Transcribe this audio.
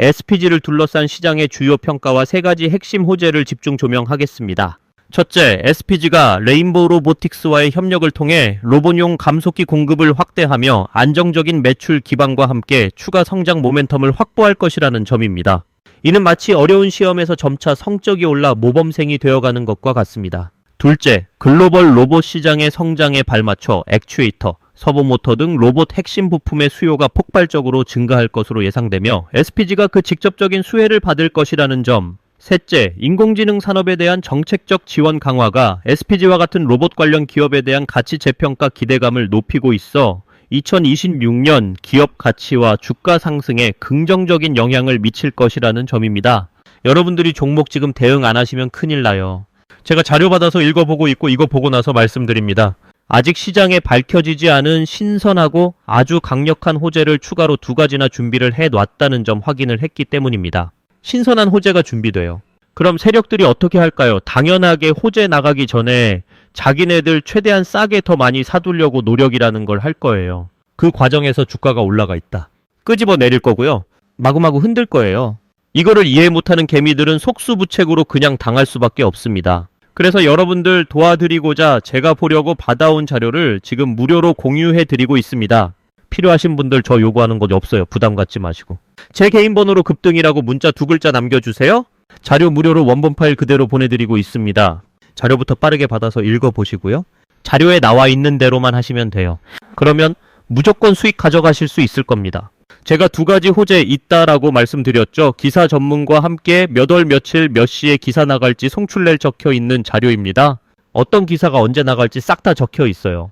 SPG를 둘러싼 시장의 주요 평가와 세 가지 핵심 호재를 집중 조명하겠습니다. 첫째, SPG가 레인보우 로보틱스와의 협력을 통해 로봇용 감속기 공급을 확대하며 안정적인 매출 기반과 함께 추가 성장 모멘텀을 확보할 것이라는 점입니다. 이는 마치 어려운 시험에서 점차 성적이 올라 모범생이 되어가는 것과 같습니다. 둘째, 글로벌 로봇 시장의 성장에 발맞춰 액추에이터, 서브모터 등 로봇 핵심 부품의 수요가 폭발적으로 증가할 것으로 예상되며 SPG가 그 직접적인 수혜를 받을 것이라는 점. 셋째, 인공지능 산업에 대한 정책적 지원 강화가 SPG와 같은 로봇 관련 기업에 대한 가치 재평가 기대감을 높이고 있어 2026년 기업 가치와 주가 상승에 긍정적인 영향을 미칠 것이라는 점입니다. 여러분들이 종목 지금 대응 안 하시면 큰일 나요. 제가 자료 받아서 읽어보고 있고 이거 보고 나서 말씀드립니다. 아직 시장에 밝혀지지 않은 신선하고 아주 강력한 호재를 추가로 두 가지나 준비를 해 놨다는 점 확인을 했기 때문입니다. 신선한 호재가 준비돼요. 그럼 세력들이 어떻게 할까요? 당연하게 호재 나가기 전에 자기네들 최대한 싸게 더 많이 사두려고 노력이라는 걸 할 거예요. 그 과정에서 주가가 올라가 있다. 끄집어 내릴 거고요. 마구마구 흔들 거예요. 이거를 이해 못하는 개미들은 속수무책으로 그냥 당할 수밖에 없습니다. 그래서 여러분들 도와드리고자 제가 보려고 받아온 자료를 지금 무료로 공유해 드리고 있습니다. 필요하신 분들 저 요구하는 것 없어요. 부담 갖지 마시고. 제 개인 번호로 급등이라고 문자 두 글자 남겨주세요. 자료 무료로 원본 파일 그대로 보내드리고 있습니다. 자료부터 빠르게 받아서 읽어보시고요. 자료에 나와 있는 대로만 하시면 돼요. 그러면 무조건 수익 가져가실 수 있을 겁니다. 제가 두 가지 호재 있다라고 말씀드렸죠. 기사 전문과 함께 몇 월 며칠 몇 시에 기사 나갈지 송출낼 적혀 있는 자료입니다. 어떤 기사가 언제 나갈지 싹 다 적혀 있어요.